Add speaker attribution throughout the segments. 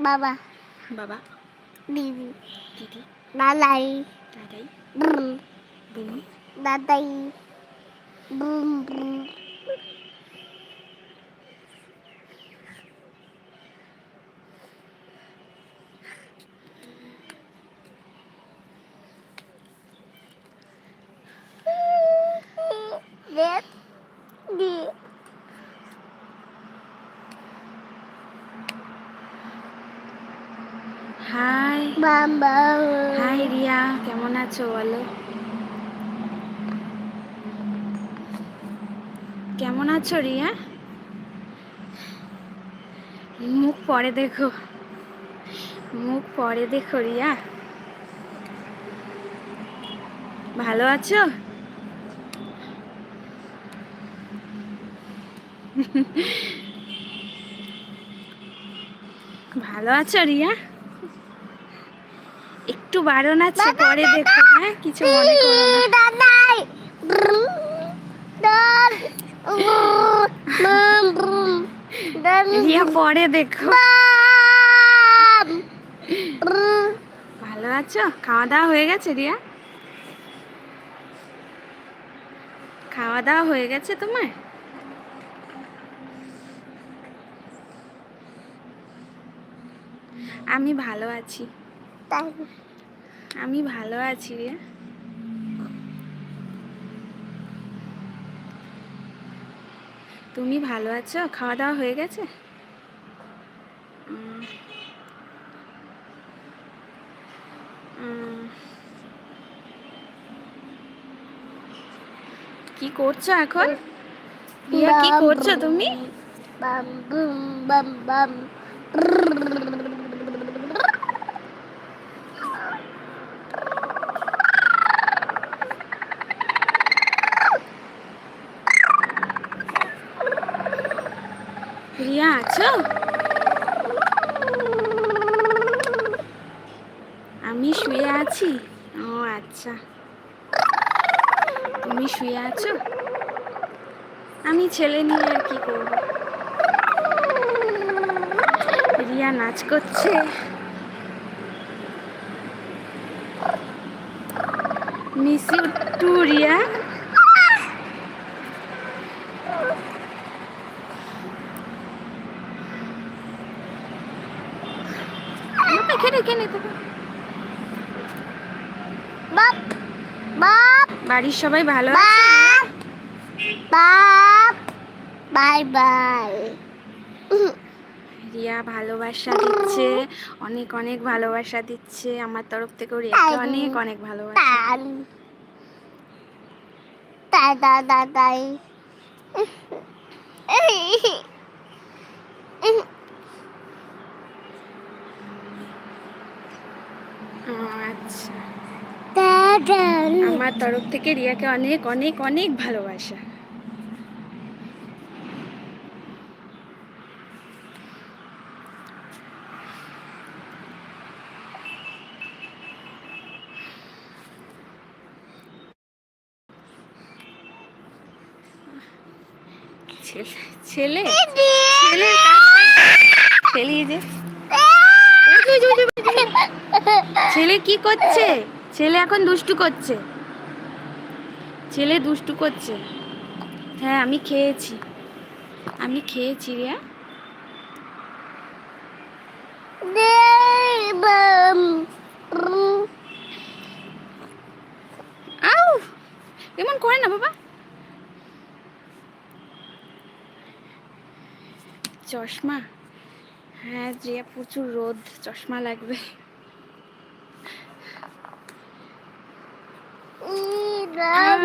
Speaker 1: বাবা।
Speaker 2: বাবা।
Speaker 1: দিদি।
Speaker 2: দিদি।
Speaker 1: দাদাই।
Speaker 2: দাদাই।
Speaker 1: ব্রুম
Speaker 2: বুম।
Speaker 1: দাদাই।
Speaker 2: হাই. হাই রিয়া কেমন আছো বলো? কেমন আছো, রিয়া? মুখ পরে দেখো। মুখ পরে দেখো, রিয়া। ভালো আছো? ভালো আছো, রিয়া? বারণ আছে পরে দেখো হ্যাঁ কিছু মনে করো না. রিয়া পরে দেখো। ভালো আছো? খাওয়া দাওয়া হয়ে গেছে রিয়া? খাওয়া দাওয়া হয়ে গেছে তোমার? আমি ভালো আছি।
Speaker 1: Dan.
Speaker 2: আমি ভালো আছি রে। তুমি ভালো আছো? খাওয়া দাওয়া হয়ে গেছে। কি করছ এখন? কি করছ তুমি?
Speaker 1: Bam bum bam
Speaker 2: আছো আমি শুয়ে আছি। ও আচ্ছা। তুমি শুয়ে আছো? আমি ছেলে নিয়ে আর কি করব? রিয়া নাচ করছে। Miss you too, Riya. এখানে এখানে দেখো।
Speaker 1: Bap. Bap.
Speaker 2: বাড়ির সবাই ভালো আছে.
Speaker 1: Bap. Bye bye.
Speaker 2: রিয়া ভালোবাসা দিচ্ছে অনেক অনেক ভালোবাসা দিচ্ছে আমার তরফ থেকেও রিয়াকে অনেক অনেক ভালোবাসা
Speaker 1: Tan. Da
Speaker 2: আমার তরফ থেকে রিয়াকে অনেক অনেক অনেক ভালোবাসা। ছেলে ছেলে ছেলে যে। ছেলে কি করছে? ছেলে এখন দুষ্টু করছে। ছেলে দুষ্টু করছে। হ্যাঁ আমি খেয়েছি। আমি খেয়েছি রিয়া এমন করে না বাবা। চশমা। হ্যাঁ রিয়া প্রচুর রোদ। চশমা লাগবে।
Speaker 1: Bam.
Speaker 2: আহ,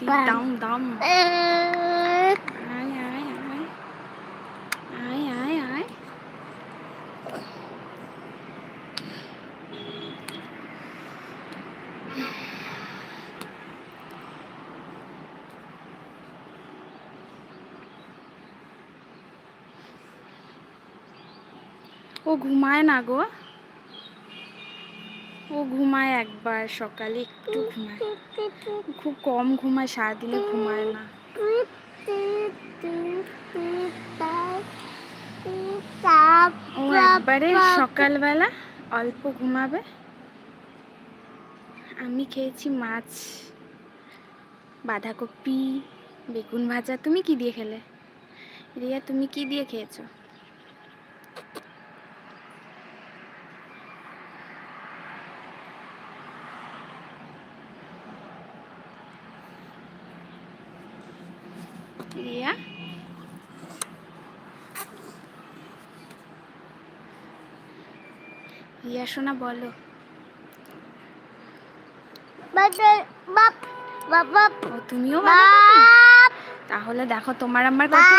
Speaker 2: দি দাম দাম
Speaker 1: Eh.
Speaker 2: আয় আয় আয় আয় আয় আয় ও ঘুমায় না গো ও ঘুমায় একবার, সকালে একটু ঘুমায়। খুব কম ঘুমায়, সারাদিনে ঘুমায় না। একবারে সকালবেলা অল্প ঘুমাবে। আমি খেয়েছি মাছ, বাঁধাকপি, বেগুন ভাজা। তুমি কি দিয়ে খেলে? রিয়া, তুমি কি দিয়ে খেয়েছো? রিয়া রিয়া সোনা বলো। ও তুমিও তাহলে দেখো তোমার আমার কত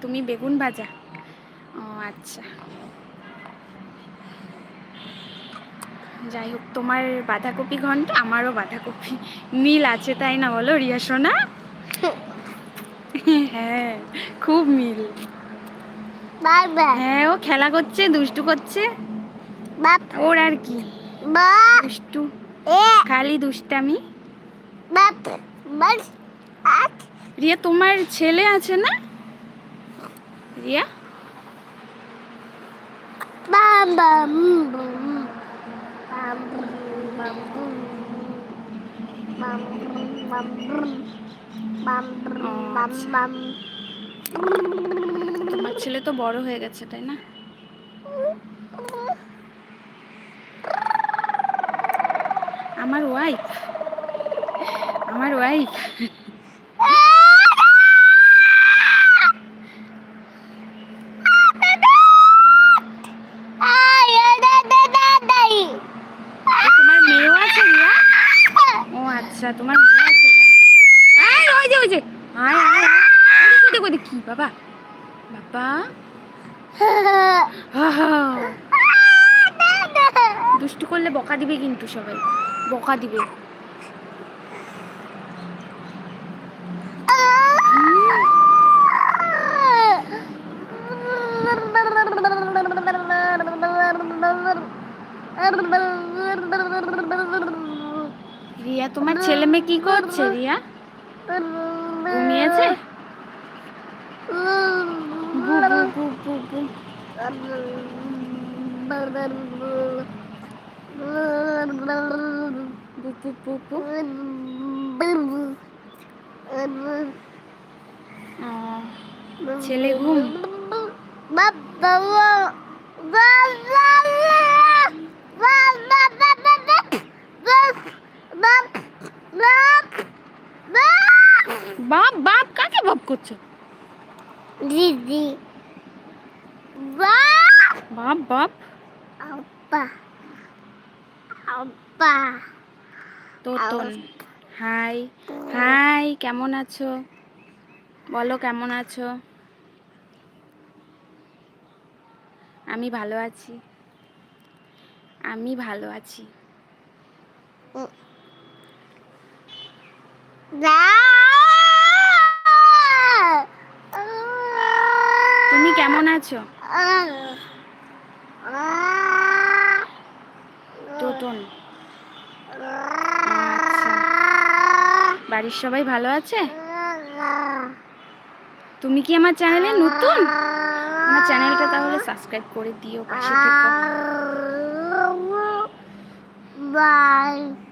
Speaker 2: তুমি বেগুন ভাজা? ও আচ্ছা। যাই হোক তোমার বাঁধাকপি ঘন্ট আমারও বাঁধাকপি। মিল আছে তাই না বলো রিয়া সোনা? হ্যাঁ খুব মিল। হ্যাঁ ও খেলা করছে দুষ্টু করছে। ওর আর কি? দুষ্টু। খালি দুষ্টামি। রিয়া তোমার ছেলে আছে না? রিয়া?
Speaker 1: বাম।
Speaker 2: তোমার ছেলে তো বড় হয়ে গেছে তাই না? আমার ওয়াইফ আমার ওয়াইফ আচ্ছা তোমার মেয়ে আছে আয় ওই যে ওই যে। আয় আয়। কি বাবা? বাবা। দুষ্টু করলে বকা দিবে কিন্তু সবাই। বকা দিবে। ছেলে মেয়ে কি করছে রিয়া ঘুমিয়েছে ছেলে ঘুম বাবা বাপ বাপ। কাকে বাপ করছ?
Speaker 1: দিদি। বাপ।
Speaker 2: বাপ বাপ।
Speaker 1: আব্বা। আব্বা।
Speaker 2: তোতন। হাই হাই কেমন আছো? বলো কেমন আছো? আমি ভালো আছি। আমি ভালো আছি। তুমি কেমন আছো? তোতন। আচ্ছা। বাড়ির সবাই ভালো আছে? তুমি কি আমার চ্যানেলে নতুন? আমার চ্যানেলটা তাহলে সাবস্ক্রাইব করে দিও পাশে থেকো।
Speaker 1: Bye.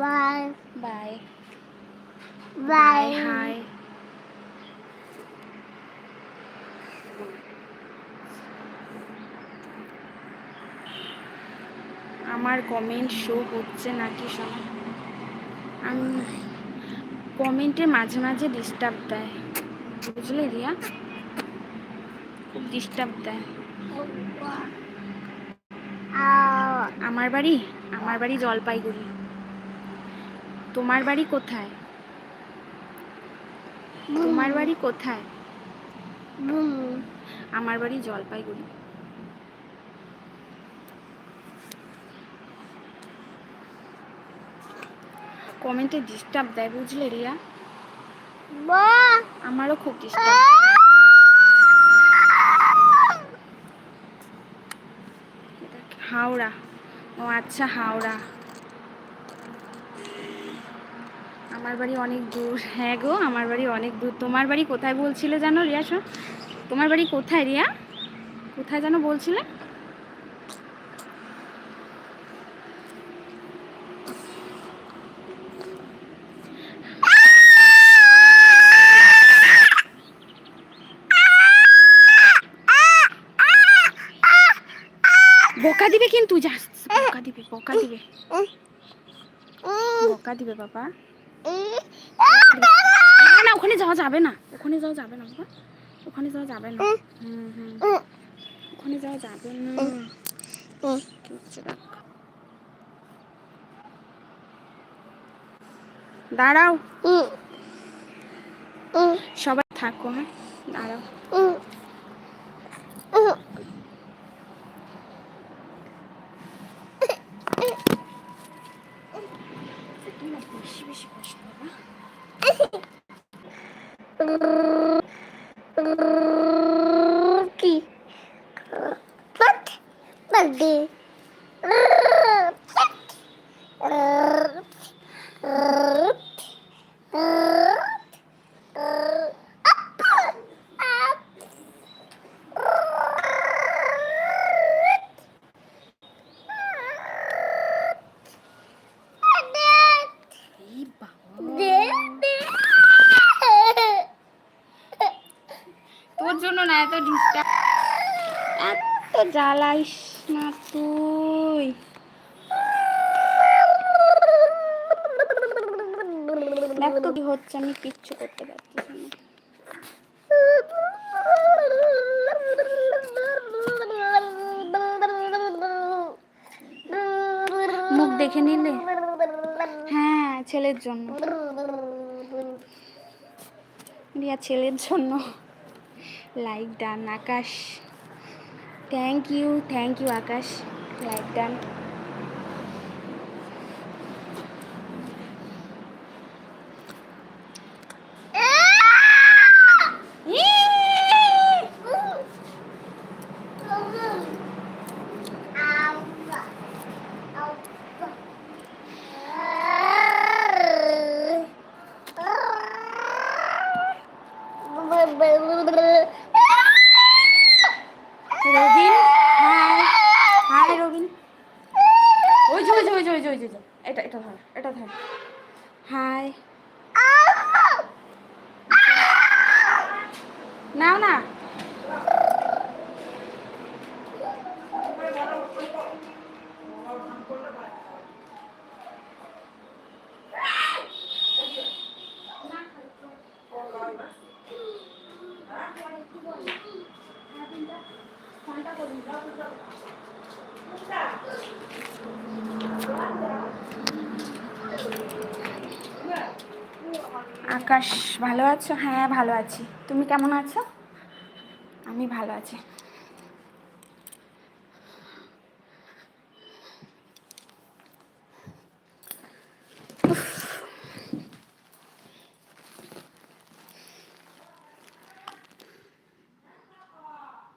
Speaker 1: Bye
Speaker 2: bye
Speaker 1: bye
Speaker 2: hi আমার কমেন্ট শো হচ্ছে নাকি শোনো আমি কমেন্টে মাঝে মাঝে ডিস্টার্ব দেয়। বুঝলে রিয়া? খুব ডিস্টার্ব দেয়। আমার বাড়ি? আমার বাড়ি জলপাইগুড়ি। তোমার বাড়ি কোথায়? তোমার বাড়ি কোথায়? আমার বাড়ি জলপাইগুড়ি। কমেন্টে ডিস্টার্ব দেয় বুঝলে রিয়া?
Speaker 1: বা
Speaker 2: আমারও খুব ডিস্টার্ব হাওড়া। ও আচ্ছা হাওড়া। আমার বাড়ি অনেক দূর। হ্যাঁ গো, আমার বাড়ি অনেক দূর। তোমার বাড়ি কোথায় বলছিলে জানো রিয়া শোন তোমার বাড়ি কোথায় রিয়া? কোথায় যেন বলছিলে? বকা দিবে কিন্তু যাস বকা দিবে বকা দিবে। বকা দিবে, বাবা। যাবে না। ওখানে যাওয়া যাবে না বাবা। ওখানে যাওয়া যাবে না। হুম হুম। ওখানে যাওয়া যাবে না। দাঁড়াও। সবাই থাকো হ্যাঁ? দাঁড়াও। Thank you. জ্বালাইস না তুই। দেখ তো কি হচ্ছে, আমি কিচ্ছু করতে পারছি না। মুখ দেখে নিলে? হ্যাঁ ছেলের জন্য। রিয়া ছেলের জন্য। Like done, Akash. Thank you thank you Akash like done Robin hi hi Robin ওই যে ওই যে। এটা এটা ধর এটা ধর হাই নাও না আকাশ ভালো আছো? হ্যাঁ ভালো আছি। তুমি কেমন আছো? আমি ভালো আছি।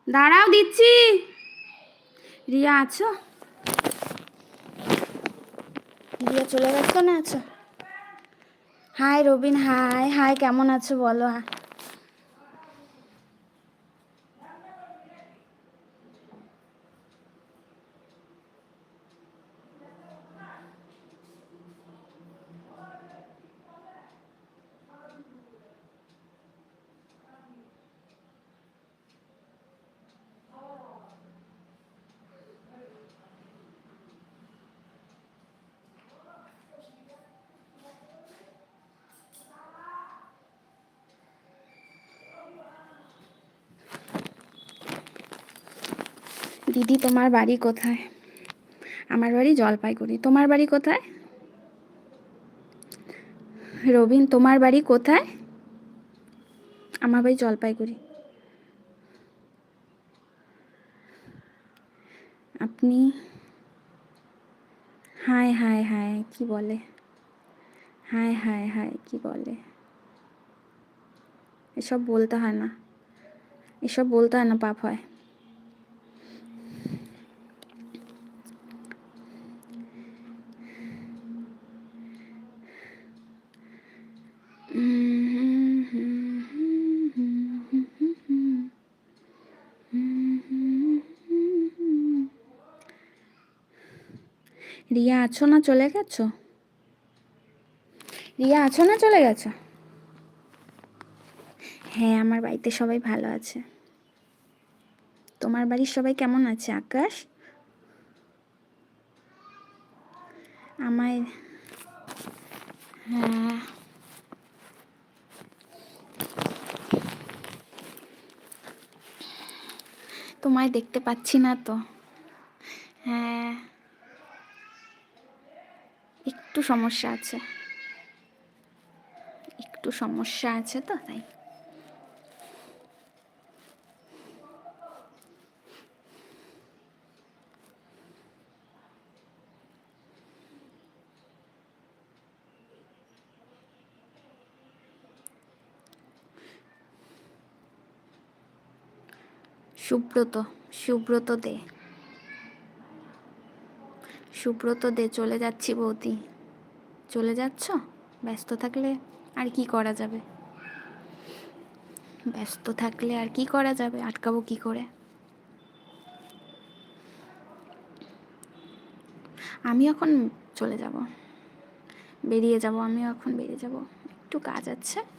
Speaker 2: দাঁড়াও দিচ্ছি। রিয়া আছো? রিয়া চলে গেছো না আছো? হাই রবিন হাই হাই কেমন আছো? বলো। দিদি, তোমার বাড়ি কোথায়? আমার বাড়ি জলপাইগুড়ি। তোমার বাড়ি কোথায়? রবিন, তোমার বাড়ি কোথায়? আমার বাড়ি জলপাইগুড়ি। আপনি হাই হাই হাই কি বলে? হাই হাই হাই কি বলে? এসব বলতে হয় না। এসব বলতে হয় না, পাপ হয়। রিয়া, আছো না চলে গেছো? রিয়া, আছো না চলে গেছো? হ্যাঁ আমার বাড়িতে সবাই ভালো আছে। তোমার বাড়ির সবাই কেমন আছে, আকাশ? আমায় হ্যাঁ। তোমায় দেখতে পাচ্ছি না তো। হ্যাঁ একটু সমস্যা আছে। একটু সমস্যা আছে তো তাই। সুব্রত সুব্রত দে। সুব্রত দে, চলে যাচ্ছি বৌদি। চলে যাচ্ছ? ব্যস্ত থাকলে আর কি করা যাবে? ব্যস্ত থাকলে আর কি করা যাবে? আটকাবো কি করে? আমি এখন চলে যাব। বেরিয়ে যাব, আমিও এখন বেরিয়ে যাব। একটু কাজ আছে।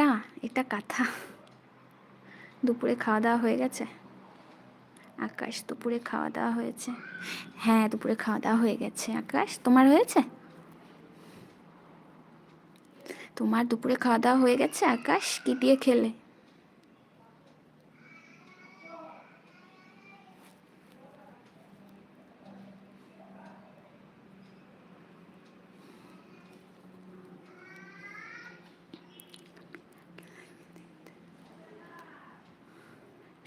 Speaker 2: এটা এটা কাঁথা। দুপুরে খাওয়া দাওয়া হয়ে গেছে? আকাশ, দুপুরে খাওয়া দাওয়া হয়েছে। হ্যাঁ দুপুরে খাওয়া দাওয়া হয়ে গেছে। আকাশ, তোমার হয়েছে? তোমার দুপুরে খাওয়া দাওয়া হয়ে গেছে? আকাশ, কি দিয়ে খেলে?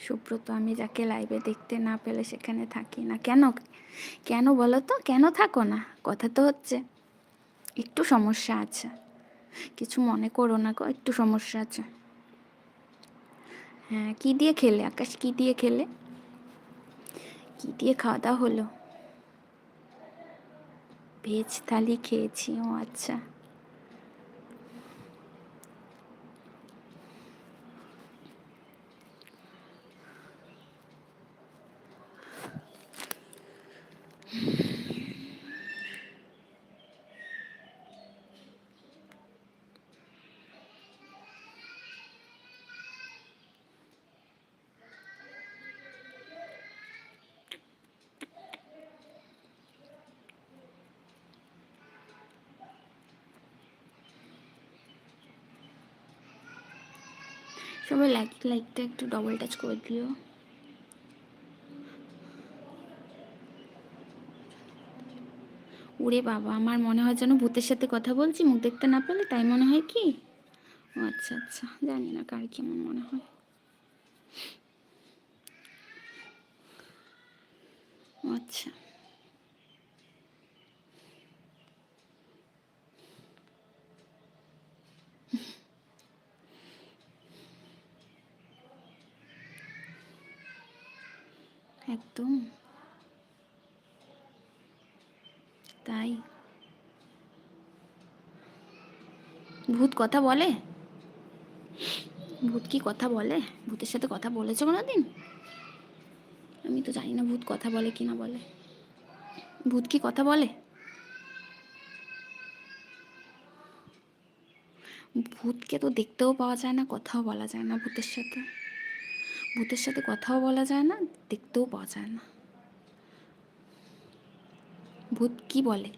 Speaker 2: সুব্রত, আমি যাকে লাইভে দেখতে না পেলে সেখানে থাকি না। কেন? কেন বলো তো? কেন থাকো না? কথা তো হচ্ছে, একটু সমস্যা আছে। কিছু মনে করো না গো, একটু সমস্যা আছে। হ্যাঁ কি দিয়ে খেলে? আকাশ, কি দিয়ে খেলে? কি দিয়ে খাওয়া দাওয়া হলো? ভেজ থালি খেয়েছি, ও আচ্ছা। সবাই লাইক লাইকটা একটু ডবল টাচ করে দিও। ওরে বাবা, আমার মনে হয় যেন ভূতের সাথে কথা বলছি, মুখ দেখতে না পেলে, তাই মনে হয় কি? ও আচ্ছা আচ্ছা জানি না কার কেমন মনে হয়। আচ্ছা। একদম। তাই। ভূত কথা বলে? ভূত কি কথা বলে? ভূতের সাথে কথা বলেছ কোনো দিন আমি তো জানি না ভূত কথা বলে কি না বলে। ভূত কি কথা বলে? ভূতকে তো দেখতেও পাওয়া যায় না, কথাও বলা যায় না ভূতের সাথে। ভূতের সাথে কথাও বলা যায় না, দেখতেও পাওয়া যায় না। ভূত কি বলে?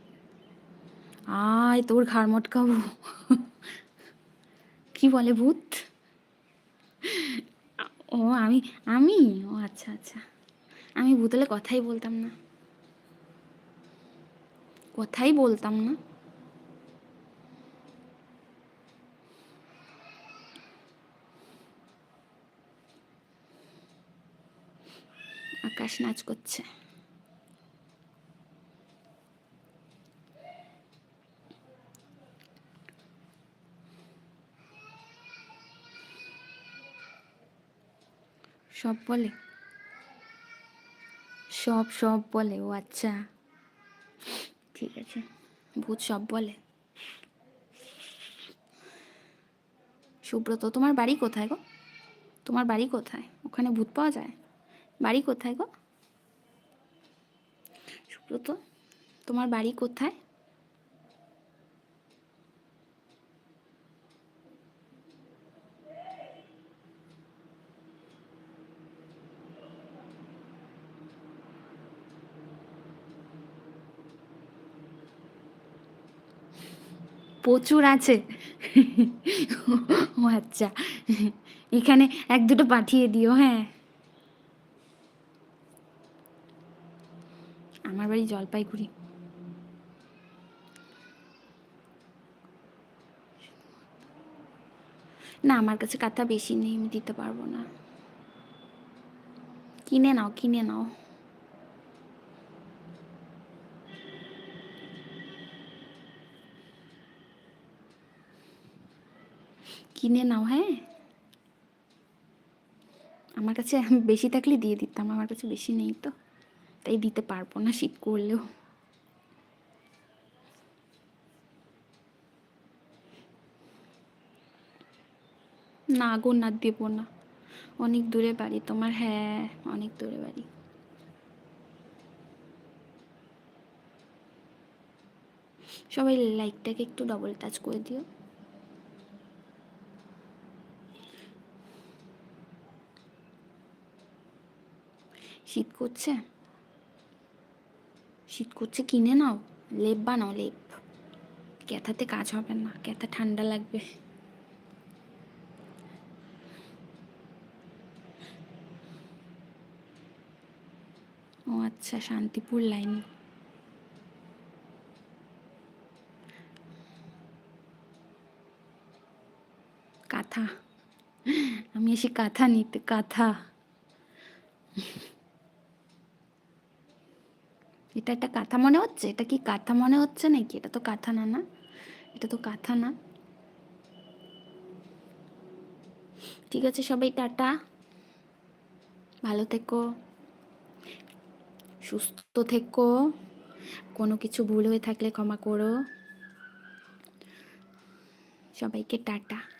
Speaker 2: আয় তোর ঘাড় মটকাবো। কি বলে ভূত? ও, আমি আমি? ও আচ্ছা আচ্ছা। আমি ভূত হলে কথাই বলতাম না। কথাই বলতাম না। আকাশ নাচ করছে। সব বলে? সব সব বলে, ও আচ্ছা। ঠিক আছে, ভূত সব বলে। সুব্রত, তোমার বাড়ি কোথায় গো? তোমার বাড়ি কোথায়? ওখানে ভূত পাওয়া যায়? বাড়ি কোথায় গো? সুব্রত, তোমার বাড়ি কোথায়? প্রচুর আছে। ও আচ্ছা এখানে এক দুটো পাঠিয়ে দিও হ্যাঁ। আমার বাড়ি জলপাইগুড়ি। না, আমার কাছে কাঁথা বেশি নেই, আমি দিতে পারব না। কিনে নাও কিনে নাও। কিনে নাও হ্যাঁ? আমার কাছে বেশি থাকলে দিয়ে দিতাম, আমার কাছে বেশি নেই তো। তাই দিতে পারব না শীত করলেও। না গো, না দেবো না। অনেক দূরে বাড়ি তোমার হ্যাঁ অনেক দূরে বাড়ি। সবাই লাইকটাকে একটু ডবল টাচ করে দিও। শীত করছে? শীত করছে, কিনে নাও। লেপ বানাও, লেপ। ক্যাথাতে কাজ হবে না ক্যাথা ঠান্ডা লাগবে। ও আচ্ছা শান্তিপুর লাইন। কাঁথা। আমি এসে কাঁথা নিতে, কাঁথা। এটা একটা কাঁথা মনে হচ্ছে? এটা কি কাঁথা মনে হচ্ছে নাকি? এটা তো কাঁথা না না? এটা তো কাঁথা না। ঠিক আছে সবাই, টাটা। ভালো থেকো। সুস্থ থেকো। কোনো কিছু ভুল হয়ে থাকলে ক্ষমা করো। সবাইকে টাটা।